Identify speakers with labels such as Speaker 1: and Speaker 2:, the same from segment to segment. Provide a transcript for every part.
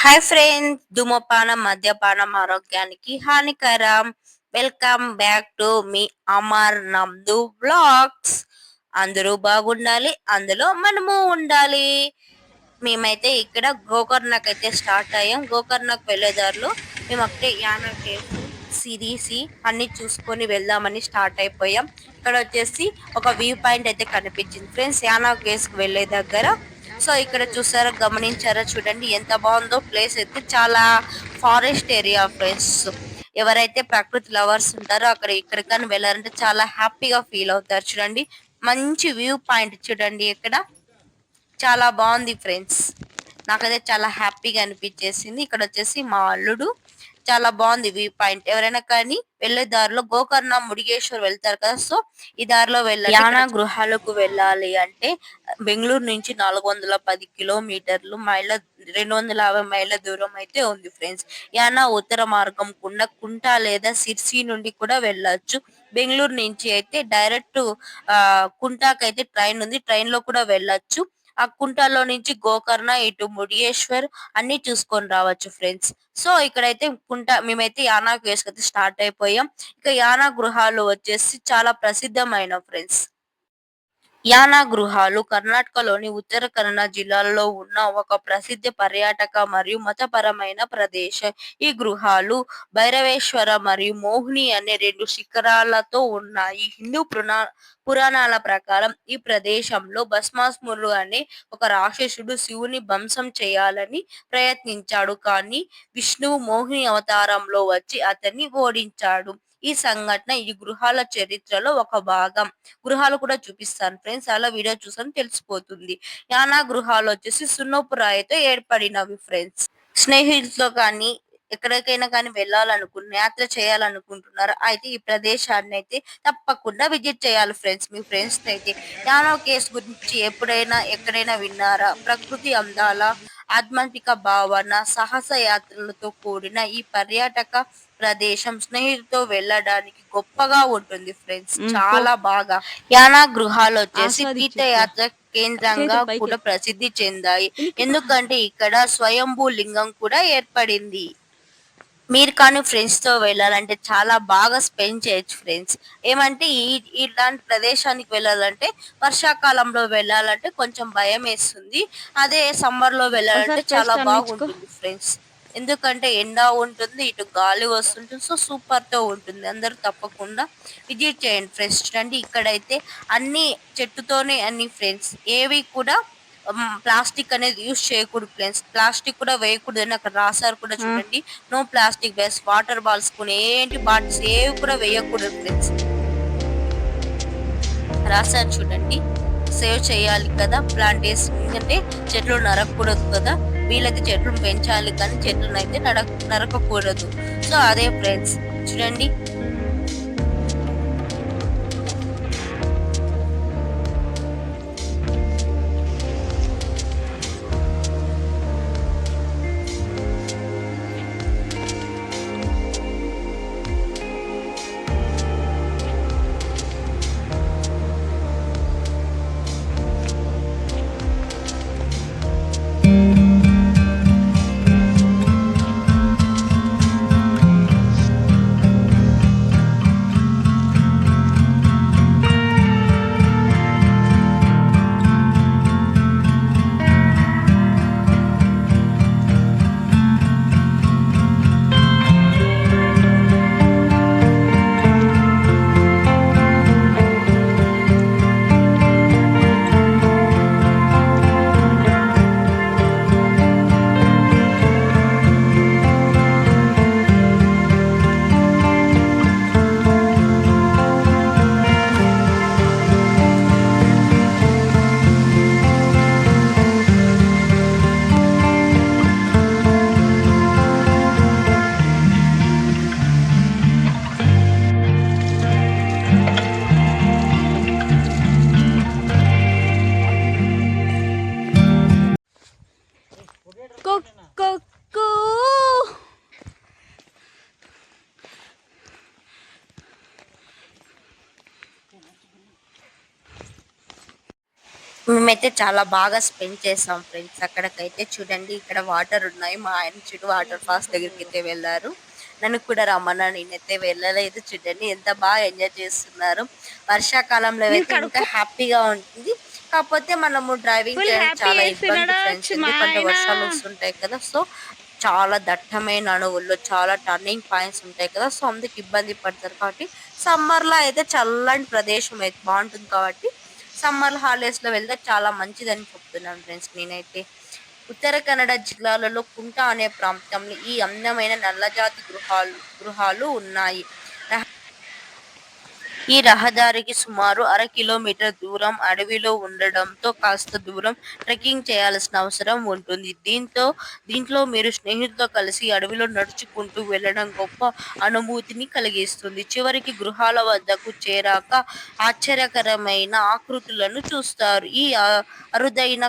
Speaker 1: Hi friends ధూమపానం మద్యపానం ఆరోగ్యానికి హానికరం. వెల్కమ్ బ్యాక్ టు మీ అమర్ నందు బ్లాగ్స్ అందరూ బాగుండాలి అందులో మనము ఉండాలి. మేమైతే ఇక్కడ గోకర్ణకు అయితే స్టార్ట్ అయ్యాం. గోకర్ణకు వెళ్ళేదారులు మేము అక్కడే యానా కేవ్స్ సిరీసి అన్ని చూసుకొని వెళ్దామని స్టార్ట్ అయిపోయాం. ఇక్కడ వచ్చేసి ఒక వ్యూ పాయింట్ అయితే కనిపించింది. ఫ్రెండ్స్ యానా కేవ్స్కి వెళ్ళే దగ్గర సో ఇక్కడ చూసారా గమనించారా చూడండి ఎంత బాగుందో ప్లేస్ అయితే చాలా ఫారెస్ట్ ఏరియా ఫ్రెండ్స్ ఎవరైతే ప్రకృతి లవర్స్ ఉంటారో అక్కడ ఇక్కడికని వెళ్ళారంటే చాలా హ్యాపీగా ఫీల్ అవుతారు చూడండి. మంచి వ్యూ పాయింట్ చూడండి ఇక్కడ. చాలా బాగుంది ఫ్రెండ్స్ నాకైతే చాలా హ్యాపీగా అనిపించేసింది. ఇక్కడ వచ్చేసి మా అల్లుడు. చాలా బాగుంది వ్యూ పాయింట్. ఎవరైనా కానీ వెళ్ళే దారిలో గోకర్ణ ముడిగేశ్వర్ వెళ్తారు కదా సో ఈ దారిలో వెళ్ళాలి యానా గృహాలకు వెళ్ళాలి అంటే బెంగళూరు నుంచి నాలుగు వందల పది కిలోమీటర్లు మైళ్ళ రెండు వందల యాభై మైళ్ళ దూరం అయితే ఉంది ఫ్రెండ్స్. యానా ఉత్తర మార్గం కుండ కుంట లేదా సిర్సి నుండి కూడా వెళ్ళొచ్చు. బెంగళూరు నుంచి అయితే డైరెక్ట్ ఆ కుంటాకైతే ట్రైన్ ఉంది. ట్రైన్లో కూడా వెళ్ళొచ్చు. ఆ కుంటలో నుంచి గోకర్ణ ఇటు ముడియేశ్వర్ అన్ని చూసుకొని రావచ్చు ఫ్రెండ్స్. సో ఇక్కడైతే కుంట మేమైతే యానా వేసుకైతే స్టార్ట్ అయిపోయాం. ఇక యానా గృహాలు వచ్చేసి చాలా ప్రసిద్ధమైన ఫ్రెండ్స్. యానా గృహాలు కర్ణాటకలోని ఉత్తర కన్నడ జిల్లాలో ఉన్న ఒక ప్రసిద్ధ పర్యాటక మరియు మతపరమైన ప్రదేశం. ఈ గృహాలు భైరవేశ్వర మరియు మోహిని అనే రెండు శిఖరాలతో ఉన్నాయి. హిందూ పురా పురాణాల ప్రకారం ఈ ప్రదేశంలో భస్మాసురుడు అనే ఒక రాక్షసుడు శివుని ధ్వంసం చేయాలని ప్రయత్నించాడు. కానీ విష్ణువు మోహిని అవతారంలో వచ్చి అతన్ని ఓడించాడు. ఈ సంఘటన ఈ గృహాల చరిత్రలో ఒక భాగం. గృహాలు కూడా చూపిస్తాను ఫ్రెండ్స్. అలా వీడియో చూసాను తెలిసిపోతుంది. యానా గృహాలు వచ్చేసి సున్నపు రాయితో ఏర్పడినవి ఫ్రెండ్స్. స్నేహితులతో కానీ ఎక్కడికైనా కానీ వెళ్ళాలనుకున్న యాత్ర చేయాలనుకుంటున్నారు అయితే ఈ ప్రదేశాన్ని అయితే తప్పకుండా విజిట్ చేయాలి ఫ్రెండ్స్. మీ ఫ్రెండ్స్ అయితే యానో కేసు గురించి ఎప్పుడైనా ఎక్కడైనా విన్నారా? ప్రకృతి అందాల ఆధ్యాత్మిక భావన సాహస యాత్రలతో కూడిన ఈ పర్యాటక ప్రదేశం స్నేహితులతో వెళ్ళడానికి గొప్పగా ఉంటుంది ఫ్రెండ్స్ చాలా బాగా. యానా గృహాలు వచ్చేసి తీర్థయాత్ర కేంద్రంగా కూడా ప్రసిద్ధి చెందాయి. ఎందుకంటే ఇక్కడ స్వయంభూ లింగం కూడా ఏర్పడింది. మీరు కానీ ఫ్రెండ్స్తో వెళ్ళాలంటే చాలా బాగా స్పెండ్ చేయొచ్చు ఫ్రెండ్స్ ఏమంటే ఈ ఇలాంటి ప్రదేశానికి వెళ్ళాలంటే వర్షాకాలంలో వెళ్ళాలంటే కొంచెం భయం వేస్తుంది. అదే సమ్మర్లో వెళ్ళాలంటే చాలా బాగుంటుంది ఫ్రెండ్స్ ఎందుకంటే ఎండ ఉంటుంది ఇటు గాలి వస్తుంటుంది. సో సూపర్తో ఉంటుంది. అందరూ తప్పకుండా విజిట్ చేయండి ఫ్రెండ్స్. చూడండి ఇక్కడైతే అన్ని చెట్టుతోనే అన్ని ఫ్రెండ్స్. ఏవి కూడా ప్లాస్టిక్ అనేది యూజ్ చేయకూడదు ఫ్రెండ్స్. ప్లాస్టిక్ కూడా వేయకూడదు. అని అక్కడ రాసారు కూడా చూడండి. No plastic bags water balls ఏంటి బాటిల్స్? ఏవి కూడా వేయకూడదు ఫ్రెండ్స్. రాసారు చూడండి. సేవ్ చేయాలి కదా ప్లాంటేషన్ ఎందుకంటే చెట్లు నరకకూడదు కదా. వీళ్ళైతే చెట్లు పెంచాలి కానీ చెట్లను అయితే నడ నరకకూడదు. సో అదే ఫ్రెండ్స్ చూడండి. మేమైతే చాలా బాగా స్పెండ్ చేసాం ఫ్రెండ్స్ అక్కడికైతే. చూడండి ఇక్కడ వాటర్ ఉన్నాయి. మా ఆయన చుట్టూ వాటర్ ఫాల్స్ దగ్గరికి అయితే వెళ్ళారు. నన్ను కూడా రమ్మన్నా నేనైతే వెళ్ళలేదు. చూడండి ఎంత బాగా ఎంజాయ్ చేస్తున్నారు. వర్షాకాలంలో అయితే ఇంకా హ్యాపీగా ఉంటుంది. కాకపోతే మనము డ్రైవింగ్ చాలా ఇబ్బంది. వర్షాలు వస్తుంటాయి కదా సో చాలా దట్టమైన అణువుల్లో చాలా టర్నింగ్ పాయింట్స్ ఉంటాయి కదా సో అందుకు ఇబ్బంది పడతారు. కాబట్టి సమ్మర్లో అయితే చల్లని ప్రదేశం అయితే బాగుంటుంది కాబట్టి సమ్మర్ హాలిడేస్లో వెళ్తే చాలా మంచిదని చెప్తున్నాను ఫ్రెండ్స్ నేనైతే. ఉత్తర కన్నడ జిల్లాలలో కుంట అనే ప్రాంతంలో ఈ అందమైన నల్లజాతి గృహాలు గృహాలు ఉన్నాయి. ఈ రహదారికి సుమారు అర కిలోమీటర్ దూరం అడవిలో ఉండడంతో కాస్త దూరం ట్రెక్కింగ్ చేయాల్సిన అవసరం ఉంటుంది. దీంతో దీంట్లో మీరు స్నేహితులతో కలిసి అడవిలో నడుచుకుంటూ వెళ్ళడం గొప్ప అనుభూతిని కలిగిస్తుంది. చివరికి గృహాల వద్దకు చేరాక ఆశ్చర్యకరమైన ఆకృతులను చూస్తారు. ఈ అరుదైన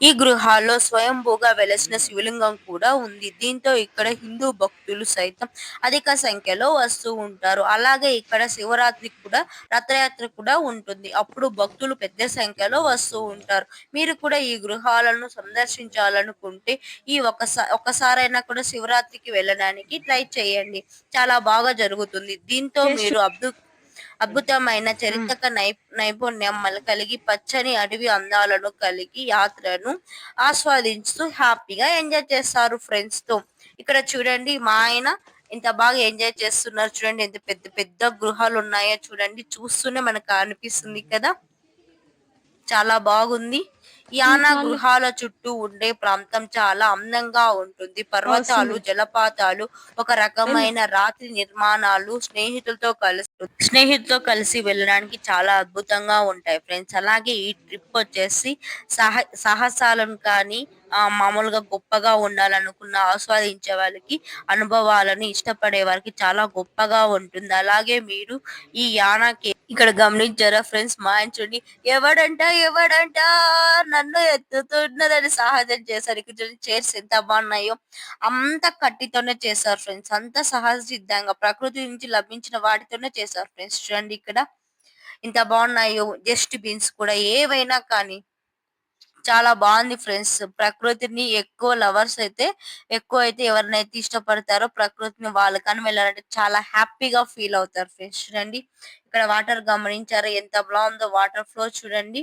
Speaker 1: ఈ గృహాల్లో స్వయంభూగా వెలసిన శివలింగం కూడా ఉంది. దీంతో ఇక్కడ హిందూ భక్తులు సైతం అధిక సంఖ్యలో వస్తూ ఉంటారు. అలాగే ఇక్కడ శివరాత్రి కూడా రథయాత్ర కూడా ఉంటుంది. అప్పుడు భక్తులు పెద్ద సంఖ్యలో వస్తూ ఉంటారు. మీరు కూడా ఈ గృహాలను సందర్శించాలనుకుంటే ఈ ఒకసారి ఒకసారైనా కూడా శివరాత్రికి వెళ్ళడానికి ట్రై చేయండి. చాలా బాగా జరుగుతుంది. దీంతో మీరు అబ్దు అద్భుతమైన చరిత్రక నై నైపుణ్యం కలిగి పచ్చని అడవి అందాలను కలిగి యాత్రను ఆస్వాదించుతూ హ్యాపీగా ఎంజాయ్ చేస్తారు ఫ్రెండ్స్తో. ఇక్కడ చూడండి మా ఆయన ఎంత బాగా ఎంజాయ్ చేస్తున్నారు. చూడండి ఎంత పెద్ద పెద్ద గృహాలు ఉన్నాయో చూడండి. చూస్తూనే మనకు అనిపిస్తుంది కదా. చాలా బాగుంది. యానా గృహాల చుట్టూ ఉండే ప్రాంతం చాలా అందంగా ఉంటుంది. పర్వతాలు జలపాతాలు ఒక రకమైన రాత్రి నిర్మాణాలు స్నేహితులతో కలిసి స్నేహితులతో కలిసి వెళ్ళడానికి చాలా అద్భుతంగా ఉంటాయి ఫ్రెండ్స్. అలాగే ఈ ట్రిప్ వచ్చేసి సహ సాహసాలను కానీ ఆ మామూలుగా గొప్పగా ఉండాలనుకున్న ఆస్వాదించే వాళ్ళకి అనుభవాలను ఇష్టపడే వారికి చాలా గొప్పగా ఉంటుంది. అలాగే మీరు ఈ యానాకి ఇక్కడ గమనించారా ఫ్రెండ్స్? మా ఆయన చూడండి ఎవడంట ఎవడంట? నన్ను ఎత్తుతున్నదని సహజం చేశారు. ఇక్కడ చూడండి చైర్స్ ఎంత బాగున్నాయో. అంత కట్టితోనే చేశారు ఫ్రెండ్స్. అంత సహజ సిద్ధంగా ప్రకృతి నుంచి లభించిన వాటితోనే చేశారు ఫ్రెండ్స్. చూడండి ఇక్కడ ఇంత బాగున్నాయో. డస్ట్ బిన్స్ కూడా ఏవైనా కానీ చాలా బాగుంది ఫ్రెండ్స్. ప్రకృతిని ఎక్కువ లవర్స్ అయితే ఎక్కువ అయితే ఎవరినైతే ఇష్టపడతారో ప్రకృతిని వాళ్ళకని వెళ్ళాలంటే చాలా హ్యాపీగా ఫీల్ అవుతారు ఫ్రెండ్స్. చూడండి. ఇక్కడ వాటర్ గమనించారా? ఎంత బాగుందో వాటర్ ఫ్లో చూడండి.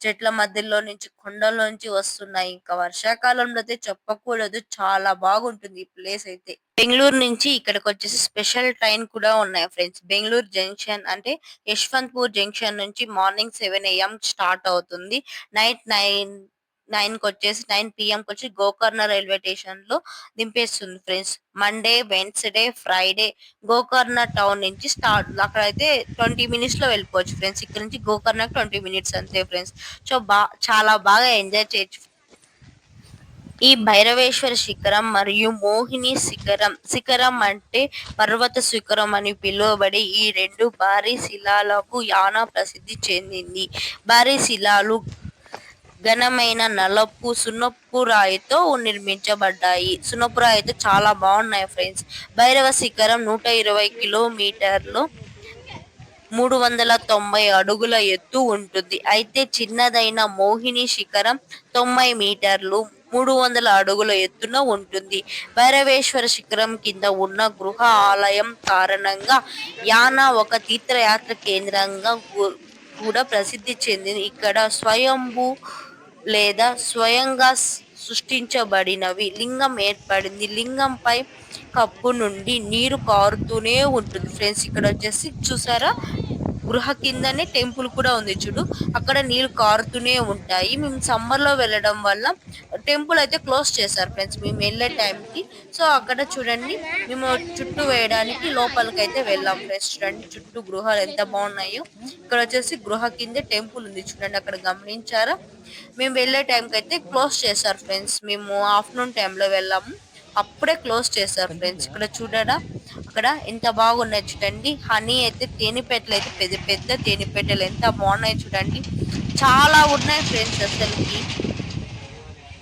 Speaker 1: చెట్ల మధ్యలో నుంచి కొండల్లోంచి వస్తున్నాయి. ఇంకా వర్షాకాలంలో అయితే చెప్పకూడదు. చాలా బాగుంటుంది ఈ ప్లేస్ అయితే. బెంగళూరు నుంచి ఇక్కడికి వచ్చేసి స్పెషల్ ట్రైన్ కూడా ఉన్నాయి ఫ్రెండ్స్. బెంగళూరు జంక్షన్ అంటే యశ్వంత్పూర్ జంక్షన్ నుంచి మార్నింగ్ సెవెన్ ఏఎం స్టార్ట్ అవుతుంది. నైట్ నైన్ నైన్కి వచ్చేసి నైన్ పిఎం కి వచ్చి గోకర్ణ రైల్వే స్టేషన్లో దింపేస్తుంది friends. Monday Wednesday Friday Gokarna town నుంచి స్టార్ట్ అక్కడ అయితే ట్వంటీ మినిట్స్లో వెళ్ళిపోవచ్చు ఫ్రెండ్స్. ఇక్కడ నుంచి గోకర్ణ ట్వంటీ మినిట్స్ అంతే ఫ్రెండ్స్. సో బా చాలా బాగా ఎంజాయ్ చేయొచ్చు. ఈ భైరవేశ్వర శిఖరం మరియు మోహిని శిఖరం శిఖరం అంటే పర్వత శిఖరం అని పిలువబడే ఈ రెండు భారీ శిలాలకు యానా ప్రసిద్ధి చెందింది. భారీ శిలాలు ఘనమైన నలుపు సున్నపు రాయితో నిర్మించబడ్డాయి. సున్నపు రాయితో చాలా బాగున్నాయి ఫ్రెండ్స్ భైరవ శిఖరం నూట ఇరవై కిలోమీటర్లు మూడు వందల తొంభై అడుగుల ఎత్తు ఉంటుంది. అయితే చిన్నదైన మోహిని శిఖరం తొంభై మీటర్లు మూడు వందల అడుగుల ఎత్తున ఉంటుంది. భైరవేశ్వర శిఖరం కింద ఉన్న గృహ ఆలయం కారణంగా యానా ఒక తీర్థయాత్ర కేంద్రంగా కూడా ప్రసిద్ధి చెందింది. ఇక్కడ స్వయంభూ లేదా స్వయంగా సృష్టించబడినవి. లింగం ఏర్పడింది. లింగంపై కప్పు నుండి నీరు కారుతూనే ఉంటుంది. ఫ్రెండ్స్ ఇక్కడ వచ్చేసి చూసారా? గృహ కిందనే టెంపుల్ కూడా ఉంది చూడు. అక్కడ నీళ్ళు కారుతూనే ఉంటాయి. మేము సమ్మర్లో వెళ్ళడం వల్ల టెంపుల్ అయితే క్లోజ్ చేశారు ఫ్రెండ్స్. మేము వెళ్ళే టైంకి. సో అక్కడ చూడండి మేము చుట్టూ వేయడానికి లోపలికి అయితే వెళ్ళాం ఫ్రెండ్స్. చూడండి చుట్టూ గృహాలు ఎంత బాగున్నాయో. ఇక్కడ వచ్చేసి గృహ కింద టెంపుల్ ఉంది. చూడండి అక్కడ గమనించారా? మేము వెళ్ళే టైంకి అయితే క్లోజ్ చేశారు ఫ్రెండ్స్. మేము ఆఫ్టర్నూన్ టైంలో వెళ్ళాము. అప్పుడే క్లోజ్ చేశారు ఫ్రెండ్స్. ఇక్కడ చూడడా అక్కడ ఎంత బాగున్నాయి చూడండి. హనీ అయితే తేనెపెట్టలు అయితే పెద్ద పెద్ద తేనెపెట్టెలు ఎంత బాగున్నాయి చూడండి. చాలా ఉన్నాయి ఫ్రెండ్స్ అసలుకి.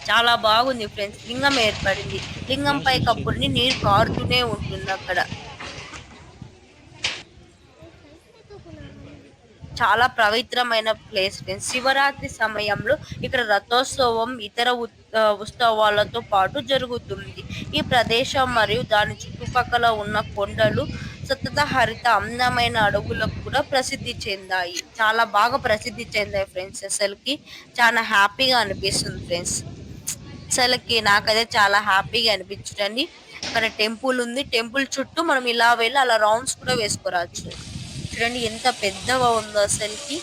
Speaker 1: చాలా బాగుంది ఫ్రెండ్స్. లింగం ఏర్పడింది. లింగంపై కప్పుడిని నీరు కారుతూనే ఉంటుంది అక్కడ. చాలా పవిత్రమైన ప్లేస్ ఫ్రెండ్స్. శివరాత్రి సమయంలో ఇక్కడ రథోత్సవం ఇతర ఉత్సవాలతో పాటు జరుగుతుంది. ఈ ప్రదేశం మరియు దాని చుట్టుపక్కల ఉన్న కొండలు సతత హరిత అందమైన అడవులకు కూడా ప్రసిద్ధి చెందాయి. చాలా బాగా ప్రసిద్ధి చెందాయి ఫ్రెండ్స్. అసలుకి చాలా హ్యాపీగా అనిపిస్తుంది ఫ్రెండ్స్. అసలుకి నాకైతే చాలా హ్యాపీగా అనిపించండి అక్కడ టెంపుల్ ఉంది. టెంపుల్ చుట్టూ మనం ఇలా వెళ్ళి అలా రౌండ్స్ కూడా వేసుకోవచ్చు. చూడండి ఎంత పెద్దగా ఉందో అసలుకి.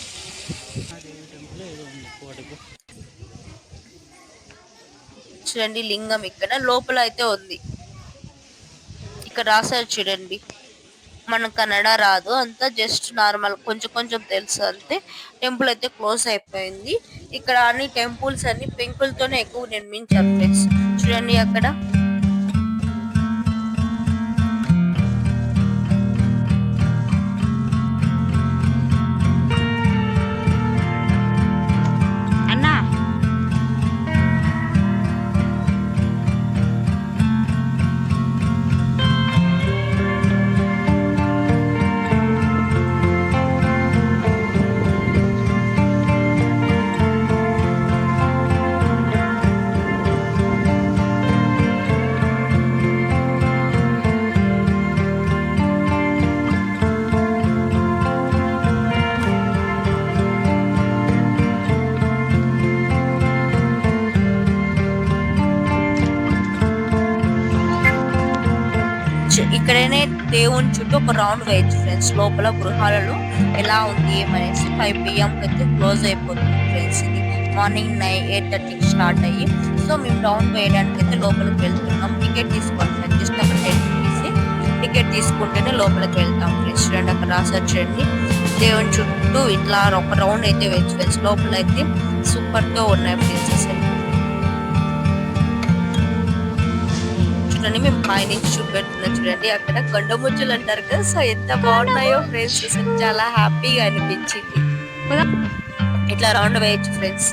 Speaker 1: చూడండి లింగం ఇక్కడ లోపల అయితే ఉంది. ఇక్కడ రాశారు చూడండి. మన కన్నడ రాదు. అంతా జస్ట్ నార్మల్ కొంచెం కొంచెం తెలుసు అంతే. టెంపుల్ అయితే క్లోజ్ అయిపోయింది. ఇక్కడ అన్ని టెంపుల్స్ అన్ని పెంకులతోనే ఎక్కువ నిర్మించారు. ఫ్రెండ్స్ చూడండి అక్కడ. దేవుని చుట్టూ ఒక రౌండ్ వేయచ్చు ఫ్రెండ్స్ లోపల గృహాలలో ఎలా ఉంది ఏమనేసి ఫైవ్ పిఎం అయితే క్లోజ్ అయిపోతుంది ఫ్రెండ్స్ ఇది. మార్నింగ్ నైన్ ఎయిట్ థర్టీకి స్టార్ట్ అయ్యి. సో మేము రౌండ్ వేయడానికి అయితే లోపలికి వెళ్తున్నాం. టికెట్ తీసుకోండి ఫ్రెండ్స్ జస్ట్ అక్కడ టెన్ తీసి టికెట్ తీసుకుంటేనే లోపలికి వెళ్తాం ఫ్రెండ్స్ చూడండి అక్కడ రాసారు చూడండి. దేవుని చుట్టూ ఇట్లా ఒక రౌండ్ అయితే వేయచ్చు ఫ్రెండ్స్ లోపల అయితే సూపర్గా ఉన్నాయి ఫ్రెండ్స్ అసలు చూడండి మేము పైనుంచి చూపెడుతున్నా చూడండి. అక్కడ కొండముచ్చులు అంటారు కదా సో ఎంత బాగున్నాయో ఫ్రెండ్స్ అసలు చాలా హ్యాపీగా అనిపించింది. ఇట్లా రౌండ్ వేయచ్చు ఫ్రెండ్స్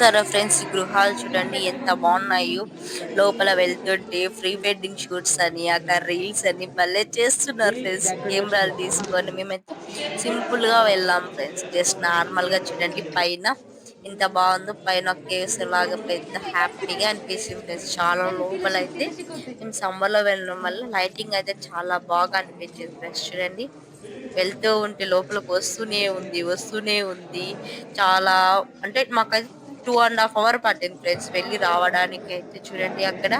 Speaker 1: చూసారా ఫ్రెండ్స్ ఈ గృహాలు చూడండి ఎంత బాగున్నాయో. లోపల వెళ్తుంటే ప్రీ వెడ్డింగ్ షూట్స్ అని అక్కడ రీల్స్ అని మళ్ళీ చేస్తున్నారు ఫ్రెండ్స్. కెమెరాలు తీసుకొని మేమైతే సింపుల్గా వెళ్ళాం ఫ్రెండ్స్. జస్ట్ నార్మల్గా చూడండి పైన ఎంత బాగుందో పైన కేవ్స్ లాగా పెద్ద హ్యాపీగా అనిపిస్తుంది ఫ్రెండ్స్. చాలా లోపల అయితే మేము సమ్మర్లో వెళ్ళడం వల్ల లైటింగ్ అయితే చాలా బాగా అనిపించింది ఫ్రెండ్స్. చూడండి వెళ్తూ ఉంటే లోపలికి వస్తూనే ఉంది వస్తూనే ఉంది. చాలా అంటే మాకైతే టూ అండ్ హాఫ్ అవర్ పట్టింది ఫ్రెండ్స్ వెళ్ళి రావడానికి అయితే చూడండి అక్కడ.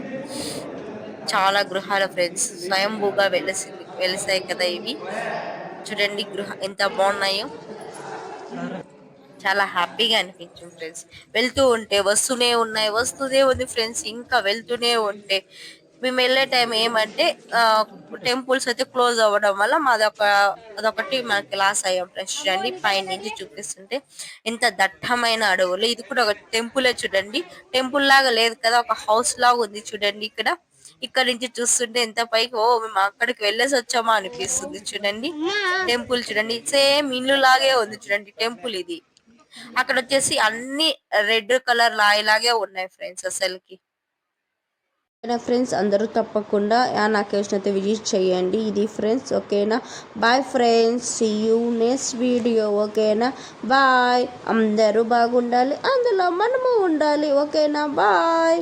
Speaker 1: చాలా గృహాల ఫ్రెండ్స్ స్వయంభూగా వెలిసింది వెలిసాయి కదా ఇవి. చూడండి గృహ ఎంత బాగున్నాయో. చాలా హ్యాపీగా అనిపించింది ఫ్రెండ్స్. వెళ్తూ ఉంటే వస్తూనే ఉన్నాయి వస్తూనే ఉంది ఫ్రెండ్స్. ఇంకా వెళ్తూనే ఉంటే మేము వెళ్ళే టైం ఏమంటే టెంపుల్స్ అయితే క్లోజ్ అవ్వడం వల్ల మాది ఒక అదొకటి మనకి లాస్ అయ్యాం ఫ్రెండ్స్ చూడండి పైన నుంచి చూపిస్తుంటే ఎంత దట్టమైన అడవులు. ఇది కూడా ఒక టెంపులే చూడండి. టెంపుల్ లాగా లేదు కదా ఒక హౌస్ లాగా ఉంది చూడండి ఇక్కడ. ఇక్కడ నుంచి చూస్తుంటే ఎంత పైకి ఓ మేము అక్కడికి వెళ్ళేసి వచ్చామా అనిపిస్తుంది చూడండి. టెంపుల్ చూడండి. సేమ్ ఇల్లు లాగే ఉంది చూడండి టెంపుల్ ఇది. అక్కడ వచ్చేసి అన్ని రెడ్ కలర్ లాగే ఉన్నాయి ఫ్రెండ్స్ అసలుకి. ఓకేనా ఫ్రెండ్స్? అందరూ తప్పకుండా నా కేవ్స్ని అయితే విజిట్ చేయండి. ఇది ఫ్రెండ్స్ ఓకేనా? Bye friends see you next video ఓకేనా? బాయ్ అందరూ బాగుండాలి. అందులో మనము ఉండాలి ఓకేనా? బాయ్